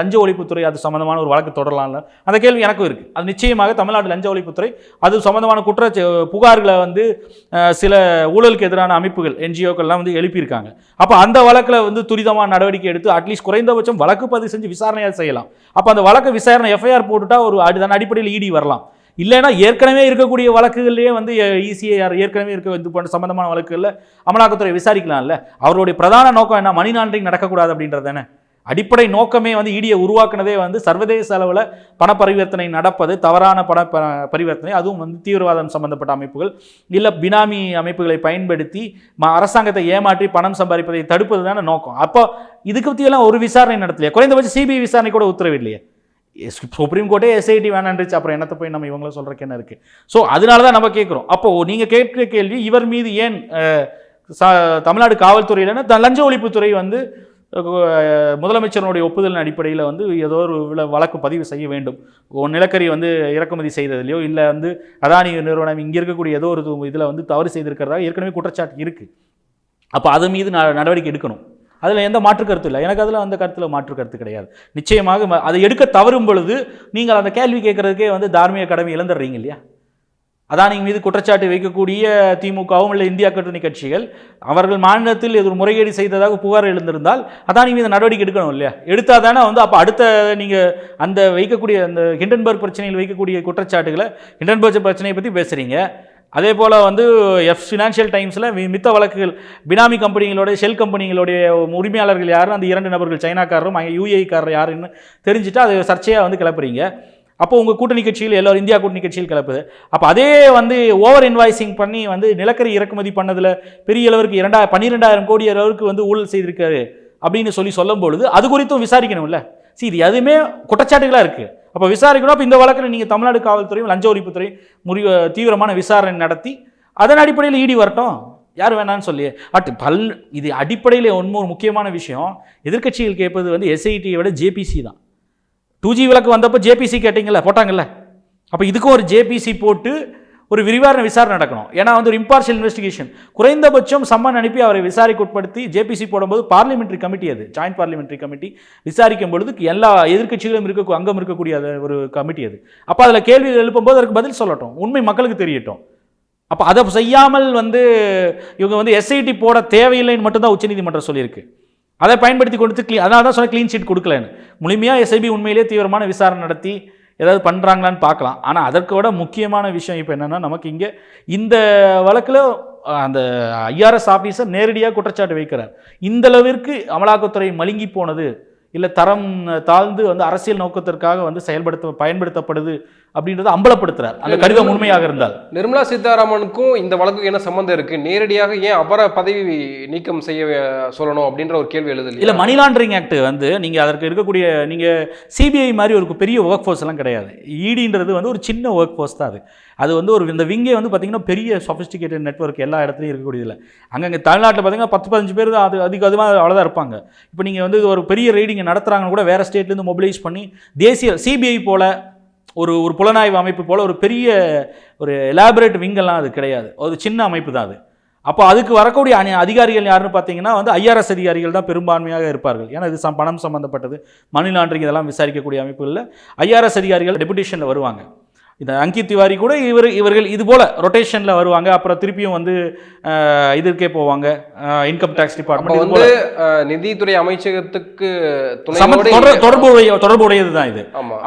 லஞ்ச ஒழிப்புத்துறை அது சம்மந்தமான ஒரு வழக்கு தொடரலாம்ல அந்த கேள்வி எனக்கும் இருக்கு. அது நிச்சயமாக தமிழ்நாடு லஞ்ச ஒழிப்புத்துறை அது சம்பந்தமான குற்ற புகார்களை வந்து சில ஊழலுக்கு எதிரான அமைப்புகள் என்ஜிஓக்கள்லாம் வந்து எழுப்பியிருக்காங்க. அப்போ அந்த வழக்கில் வந்து துரிதமான நடவடிக்கை எடுத்து அட்லீஸ்ட் குறைந்தபட்சம் வழக்கு பதிவு செஞ்சு விசாரணையாக செய்யலாம். அப்போ அந்த வழக்கு விசாரணை எஃப்ஐஆர் போட்டுட்டா ஒரு அதன் அடிப்படையில் இடி வரலாம். இல்லைன்னா ஏற்கனவே இருக்கக்கூடிய வழக்குகள்லேயே வந்து இசிஐஆர் ஏற்கனவே இருக்க இது பண்ண சம்மந்தமான வழக்குகளில் அமலாக்கத்துறை விசாரிக்கலாம்ல. அவருடைய பிரதான நோக்கம் என்ன? மணி லாண்டரிங் நடக்கக்கூடாது அப்படின்றது தானே அடிப்படை நோக்கமே வந்து இடியை உருவாக்குனதே வந்து சர்வதேச அளவில் பண பரிவர்த்தனை நடப்பது தவறான பண ப- பரிவர்த்தனை அதுவும் வந்து தீவிரவாதம் சம்பந்தப்பட்ட அமைப்புகள் இல்லை பினாமி அமைப்புகளை பயன்படுத்தி ம- அரசாங்கத்தை ஏமாற்றி பணம் சம்பாதிப்பதை தடுப்பது தானே நோக்கம். அப்போ இதுக்கு பற்றியெல்லாம் ஒரு விசாரணை நடத்தலையே? குறைந்தபட்சம் சிபிஐ விசாரணை கூட உத்தரவில்லையே சுப்ரீம் கோர்ட்டே எஸ்ஐடி வேணான்றுச்சு. அப்புறம் என்னத்தை போய் நம்ம இவங்கள சொல்கிறக்கு என்ன இருக்குது ஸோ அதனால தான் நம்ம கேட்குறோம் அப்போது நீங்கள் கேட்குற கேள்வி இவர் மீது ஏன் ச- தமிழ்நாடு காவல்துறையிலன்னா த- லஞ்ச ஒழிப்புத்துறை வந்து முதலமைச்சரனுடைய ஒப்புதலின் அடிப்படையில் வந்து ஏதோ ஒரு வழக்கு பதிவு செய்ய வேண்டும். நிலக்கரி வந்து இறக்குமதி செய்ததுலையோ இல்லை வந்து அதானி நிறுவனம் இங்கே இருக்கக்கூடிய ஏதோ ஒரு இதில் வந்து தவறு செய்திருக்கிறதா ஏற்கனவே குற்றச்சாட்டு இருக்குது அப்போ அது மீது ந- நடவடிக்கை எடுக்கணும். அதில் எந்த மாற்று கருத்து இல்லை. எனக்கு அதில் அந்த கருத்தில் மாற்று கருத்து கிடையாது. நிச்சயமாக ம- அதை எடுக்க தவறும் பொழுது நீங்கள் அந்த கேள்வி கேட்குறதுக்கே வந்து தார்மீக கடமை இழந்துடுறீங்க இல்லையா? அதானி மீது குற்றச்சாட்டு வைக்கக்கூடிய திமுகவும் இல்லை இந்தியா கூட்டணி கட்சிகள் அவர்கள் மாநிலத்தில் எது ஒரு முறைகேடு செய்ததாக புகார் எழுந்திருந்தால் அதானி மீது நடவடிக்கை எடுக்கணும் இல்லையா? எடுத்தால் தானே வந்து அப்போ அடுத்த நீங்கள் அந்த வைக்கக்கூடிய அந்த ஹிண்டன்பர்க் பிரச்சனையில் வைக்கக்கூடிய குற்றச்சாட்டுகளை ஹிண்டன்பர்க் பிரச்சனையை பற்றி பேசுகிறீங்க அதே போல் வந்து எஃப் ஃபினான்ஷியல் டைம்ஸில் மித்த வழக்குகள் பினாமி கம்பெனிகளோட ஷெல் கம்பெனிகளுடைய உரிமையாளர்கள் யாரும் அந்த இரண்டு நபர்கள் சைனாக்காரரும் யூஏக்காரர் யாருன்னு தெரிஞ்சுட்டு அது சர்ச்சையாக வந்து கிளப்புறீங்க. அப்போ உங்கள் கூட்டணி கட்சியில் எல்லாரும் இந்தியா கூட்டணி கட்சியில் கிளப்புது. அப்போ அதே வந்து ஓவர் இன்வாய்சிங் பண்ணி வந்து நிலக்கரி இறக்குமதி பண்ணதில் பெரிய அளவிற்கு இரண்டா பன்னிரெண்டாயிரம் கோடி அளவுக்கு வந்து ஊழல் செய்திருக்காரு அப்படின்னு சொல்லி சொல்லும் பொழுது அது குறித்தும் விசாரிக்கணும்ல. சரி இது எதுவுமே குற்றச்சாட்டுகளாக இருக்குது அப்போ விசாரிக்கணும். அப்போ இந்த வழக்கில் நீங்கள் தமிழ்நாடு காவல்துறையும் லஞ்ச ஒழிப்புத்துறையும் முறி தீவிரமான விசாரணை நடத்தி அதன் அடிப்படையில் ஈடி வரட்டும். யார் வேணான்னு சொல்லி. பட் பல் இது அடிப்படையில் ஒன்று முக்கியமான விஷயம். எதிர்கட்சிகள் கேட்பது வந்து எஸ்ஐடியை விட ஜேபிசி தான். டூ ஜி விளக்கு வந்தப்போ ஜேபிசி கேட்டிங்கல்ல போட்டாங்கல்ல. அப்போ இதுக்கும் ஒரு ஜேபிசி போட்டு ஒரு விரிவான விசாரணை நடக்கணும். ஏன்னா வந்து ஒரு இம்பார்ஷியல் இன்வெஸ்டிகேஷன் குறைந்தபட்சம் சம்மன் அனுப்பி அவரை விசாரிக்க உட்படுத்தி ஜேபிசி போடும்போது பார்லிமெண்ட்ரி கமிட்டி அது. ஜாயின்ட் பார்லிமெண்ட்ரி கமிட்டி விசாரிக்கும் பொழுது எல்லா எதிர்க்கட்சிகளும் இருக்க அங்கம் இருக்கக்கூடிய ஒரு கமிட்டி அது. அப்போ அதில் கேள்வி எழுப்பும்போது அதற்கு பதில் சொல்லட்டும். உண்மை மக்களுக்கு தெரியட்டும். அப்போ அதை செய்யாமல் வந்து இவங்க வந்து எஸ்ஐடி போட தேவையில்லைன்னு மட்டும்தான் உச்சநீதிமன்றம் சொல்லியிருக்கு. அதை பயன்படுத்தி கொடுத்து க்ளீ அதனால தான் சொன்ன க்ளீன் ஷீட் கொடுக்கலன்னு முழுமையாக எஸ்ஐபி உண்மையிலேயே தீவிரமான விசாரணை நடத்தி ஏதாவது பண்ணுறாங்களான்னு பார்க்கலாம். ஆனால் அதற்கு விட முக்கியமான விஷயம் இப்போ என்னென்னா நமக்கு இங்கே இந்த வழக்கில் அந்த ஐஆர்எஸ் ஆஃபீஸர் நேரடியாக குற்றச்சாட்டு வைக்கிறார். இந்த அளவிற்கு அமலாக்கத்துறை மழுங்கி போனது இல்லை தரம் தாழ்ந்து வந்து அரசியல் நோக்கத்திற்காக வந்து செயல்படுத்த பயன்படுத்தப்படுது அப்படின்றத அம்பலப்படுத்துறார். அந்த கடிதம் உண்மையாக இருந்தால். நிர்மலா சீதாராமனுக்கும் இந்த வழக்குக்கு என்ன சம்மந்தம் இருக்கு? நேரடியாக ஏன் அவரை பதவி நீக்கம் செய்ய சொல்லணும் அப்படின்ற ஒரு கேள்வி எழுதல இல்லை மணி லாண்டரிங் ஆக்ட் வந்து நீங்கள் அதற்கு இருக்கக்கூடிய நீங்கள் சிபிஐ மாதிரி ஒரு பெரிய ஒர்க் ஃபோர்ஸ் எல்லாம் கிடையாது. ஈடின்றது வந்து ஒரு சின்ன ஒர்க் ஃபோர்ஸ் தான் அது. அது வந்து ஒரு இந்த விங்கே வந்து பார்த்திங்கன்னா பெரிய சொஃபிஸ்டிகேட்டட் நெட்வொர்க் எல்லா இடத்துலையும் இருக்கக்கூடியதில்ல அங்கங்கே தமிழ்நாட்டில் பார்த்தீங்கன்னா பத்து பதினஞ்சு பேர் தான் அது அதிக அதிகமாக அவ்வளோதான் இருப்பாங்க. இப்போ நீங்கள் வந்து ஒரு பெரிய ரைடிங்கை நடத்துகிறாங்கன்னு கூட வேறு ஸ்டேட்லேருந்து மொபிலைஸ் பண்ணி தேசிய சிபிஐ போல் ஒரு ஒரு புலனாய்வு அமைப்பு போல் ஒரு பெரிய ஒரு எலாபரேட் விங்கெல்லாம் அது கிடையாது. ஒரு சின்ன அமைப்பு தான் அது. அப்போ அதுக்கு வரக்கூடிய அணி அதிகாரிகள் யாருன்னு பார்த்தீங்கன்னா வந்து ஐஆர்எஸ் அதிகாரிகள் தான் பெரும்பான்மையாக இருப்பார்கள். ஏன்னா இது பணம் சம்மந்தப்பட்டது மணி லாண்டரிங் இதெல்லாம் விசாரிக்கக்கூடிய அமைப்புகளில் ஐஆர்எஸ் அதிகாரிகள் டெபுடேஷனில் வருவாங்க. இந்த அங்கித் திவாரி கூட இவர் இவர்கள் இது போல் ரொட்டேஷனில் வருவாங்க. அப்புறம் திருப்பியும் வந்து இதற்கே போவாங்க. இன்கம் டேக்ஸ் டிபார்ட்மெண்ட் வந்து நிதித்துறை அமைச்சகத்துக்கு தொடர்புடைய தொடர்புடையது தான் இது.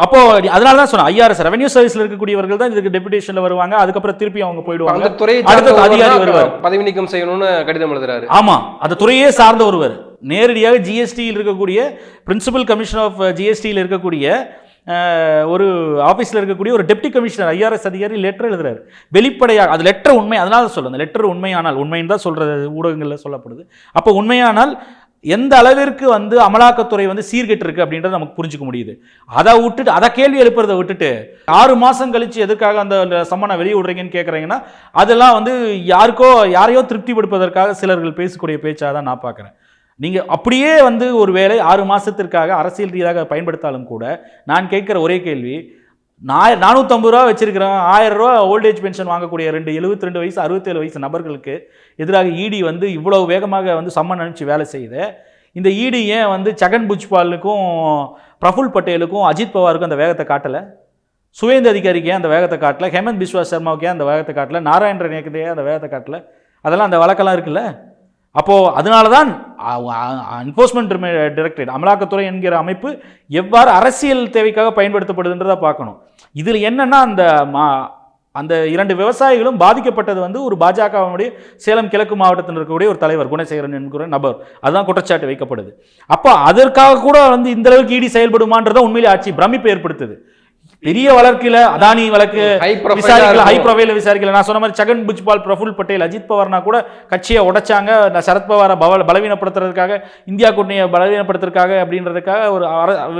அப்போ அதனால தான் சொன்னேன் ஐஆர்எஸ் ரெவன்யூ சர்வீஸ்ல இருக்கக்கூடியவர்கள் தான் இதுக்கு டெபுடேஷன்ல வருவாங்க. அதுக்கப்புறம் திருப்பி அவங்க போயிடுவாங்க. அந்த துறையை அடுத்த அதிகாரி வருவார். பதவி நீக்கம் செய்யணும்னு கடிதம் எழுதுறாரு. ஆமா. அந்த துறையே சார்ந்த ஒருவர். நேரடியாக ஜிஎஸ்டியில் இருக்கக்கூடிய பிரின்சிபல் கமிஷனர் ஆஃப் ஜிஎஸ்டியில் இருக்கக்கூடிய ஒரு ஆஃபீஸில் இருக்கக்கூடிய ஒரு டெப்டி கமிஷனர் ஐஆர்எஸ் அதிகாரி லெட்டர் எழுதுறாரு. வெளிப்படையாக அது லெட்டர் உண்மை அதனால அந்த லெட்டர் உண்மையானால் உண்மைன்னு தான் சொல்கிறது ஊடகங்களில் சொல்லப்படுது. அப்போ உண்மையானால் எந்த அளவிற்கு வந்து அமலாக்கத்துறை வந்து சீர்கெட்டு இருக்கு அப்படின்றத நமக்கு புரிஞ்சுக்க முடியுது. அதை விட்டுட்டு அதை கேள்வி எழுப்புறதை விட்டுட்டு ஆறு மாதம் கழிச்சு எதுக்காக அந்த சம்மனை வெளியே விடுறீங்கன்னு கேட்குறீங்கன்னா அதெல்லாம் வந்து யாருக்கோ யாரையோ திருப்திப்படுத்துவதற்காக சிலர்கள் பேசக்கூடிய பேச்சாக தான் நான் பார்க்குறேன் நீங்கள் அப்படியே வந்து ஒரு வேளை ஆறு மாதத்திற்காக அரசியல் ரீதியாக பயன்படுத்தாலும் கூட நான் கேட்குற ஒரே கேள்வி நான் நானூற்றம்பது ரூபா வச்சிருக்கிறேன் ஆயிரம் ரூபா ஓல்டேஜ் பென்ஷன் வாங்கக்கூடிய ரெண்டு 72 ரெண்டு வயசு அறுபத்தேழு வயசு நபர்களுக்கு எதிராக இடி வந்து இவ்வளோ வேகமாக வந்து சம்மன் அனுப்பிச்சு வேலை செய்யுது. இந்த இடி ஏன் வந்து சகன் புஜ்பாலுக்கும் பிரஃபுல் பட்டேலுக்கும் அஜித் பவாருக்கும் அந்த வேகத்தை காட்டலை? சுவேந்த அதிகாரிக்கு ஏன் அந்த வேகத்தை காட்டல? ஹேமந்த் பிஸ்வா சர்மாவுக்கு ஏன் அந்த வேகத்தை காட்டல? நாராயணன் ஏன் அந்த வேகத்தை காட்டல? அதெல்லாம் அந்த வழக்கெல்லாம் இருக்குல்ல? அப்போது அதனால தான் என்ஃபோர்ஸ்மெண்ட் டைரக்டரேட் அமலாக்கத்துறை என்கிற அமைப்பு எவ்வாறு அரசியல் தேவைக்காக பயன்படுத்தப்படுதுன்றதை பார்க்கணும். இதில் என்னென்னா அந்த மா அந்த இரண்டு விவசாயிகளும் பாதிக்கப்பட்டது வந்து ஒரு பாஜகவினுடைய சேலம் கிழக்கு மாவட்டத்தில் இருக்கக்கூடிய ஒரு தலைவர் குணசேகரன் என்கிற நபர். அதுதான் குற்றச்சாட்டு வைக்கப்படுது. அப்போ அதற்காக கூட வந்து இந்த அளவுக்கு ஈடி செயல்படுமான்றதை உண்மையிலே ஆட்சி பிரமிப்பு ஏற்படுத்துது. பெரிய வழக்கில் அதானி வழக்கு விசாரிக்கல ஹை ப்ரொஃபைல் விசாரிக்கல. நான் சொன்ன மாதிரி சகன் புஜ்பால் பிரஃபுல் பட்டேல் அஜித் பவார்னா கூட கட்சியை உடைச்சாங்க. சரத்பவாரை பவ பலவீனப்படுத்துறதுக்காக இந்தியா கூட்டணியை பலவீனப்படுத்துறதுக்காக அப்படின்றதுக்காக ஒரு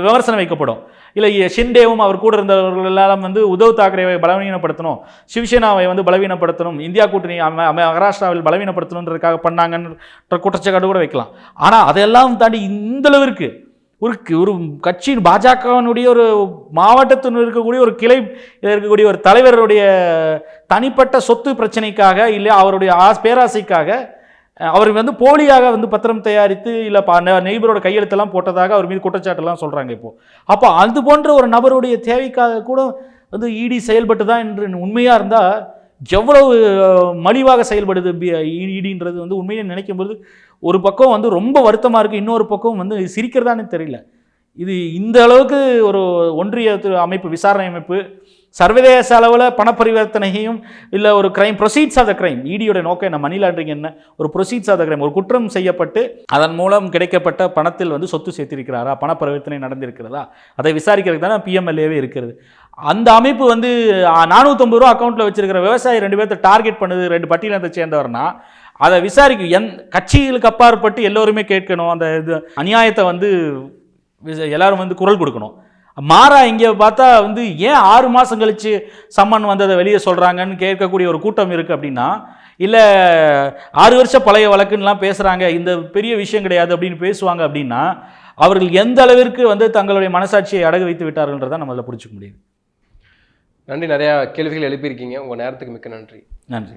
விமர்சனம் வைக்கப்படும். இல்லை ஷிண்டேவும் அவர் கூட இருந்தவர்கள் எல்லாம் வந்து உத்தவ் தாக்கரேவை பலவீனப்படுத்தணும். சிவசேனாவை வந்து பலவீனப்படுத்தணும். இந்தியா கூட்டணி மகாராஷ்டிராவில் பலவீனப்படுத்தணுன்றதுக்காக பண்ணாங்கன்ற குற்றச்சாட்டு கூட வைக்கலாம். ஆனால் அதெல்லாம் தாண்டி இந்த அளவிற்கு ஒரு கி- ஒரு கட்சியின் பாஜகவினுடைய ஒரு மாவட்டத்தில் இருக்கக்கூடிய ஒரு கிளை இருக்கக்கூடிய ஒரு தலைவருடைய தனிப்பட்ட சொத்து பிரச்சனைக்காக இல்லை அவருடைய ஆஸ் பேராசைக்காக அவர் வந்து போலியாக வந்து பத்திரம் தயாரித்து இல்லை நெய்பரோட கையெழுத்தெல்லாம் போட்டதாக அவர் மீது குற்றச்சாட்டெல்லாம் சொல்கிறாங்க இப்போது அப்போ அது போன்ற ஒரு நபருடைய தேவைக்காக கூட வந்து இடி செயல்பட்டு தான் என்று உண்மையாக இருந்தால் எவ்வளவு மலிவாக செயல்படுது இடின்றது வந்து உண்மையை நினைக்கும் போது ஒரு பக்கம் வந்து ரொம்ப வருத்தமாக இருக்குது இன்னொரு பக்கம் வந்து சிரிக்கிறதானே தெரியல. இது இந்த அளவுக்கு ஒரு ஒன்றிய அமைப்பு விசாரணை அமைப்பு சர்வதேச அளவில் பணப்பரிவர்த்தனையும் இல்லை ஒரு crime proceeds of the crime இடியோட நோக்கம் என்ன மணி லாண்டரிங் என்ன ஒரு ப்ரொசீட்ஸ் ஆஃப் த கிரைம் ஒரு குற்றம் செய்யப்பட்டு அதன் மூலம் கிடைக்கப்பட்ட பணத்தில் வந்து சொத்து சேர்த்திருக்கிறாரா பணப்பரிவர்த்தனை நடந்திருக்கிறதா அதை விசாரிக்கிறதுக்கு தானே பிஎம்எல்ஏவே இருக்கிறது. அந்த அமைப்பு வந்து நானூற்றம்பது ரூபா அக்கௌண்ட்டில் வச்சிருக்கிற விவசாயி ரெண்டு பேர்த்த டார்கெட் பண்ணுது ரெண்டு பட்டியலத்தை சேர்ந்தவர்னா அதை விசாரிக்கும் எந் கட்சிகளுக்கு அப்பாற்பட்டு எல்லோருமே கேட்கணும். அந்த இது அநியாயத்தை வந்து எல்லாரும் வந்து குரல் கொடுக்கணும். மாறா இங்கே பார்த்தா வந்து ஏன் ஆறு மாதம் கழிச்சு சம்மன் வந்ததை வெளியே சொல்கிறாங்கன்னு கேட்கக்கூடிய ஒரு கூட்டம் இருக்குது அப்படின்னா இல்லை ஆறு வருஷம் பழைய வழக்குன்னெலாம் பேசுகிறாங்க இந்த பெரிய விஷயம் கிடையாது அப்படின்னு பேசுவாங்க அப்படின்னா அவர்கள் எந்த அளவிற்கு வந்து தங்களுடைய மனசாட்சியை அடகு வைத்து விட்டார்கள்ன்றதை நம்ம அதில் புரிஞ்சுக்க முடியுது நன்றி. நிறையா கேள்விகள் எழுப்பியிருக்கீங்க. உங்கள் நேரத்துக்கு மிக்க நன்றி. நன்றி.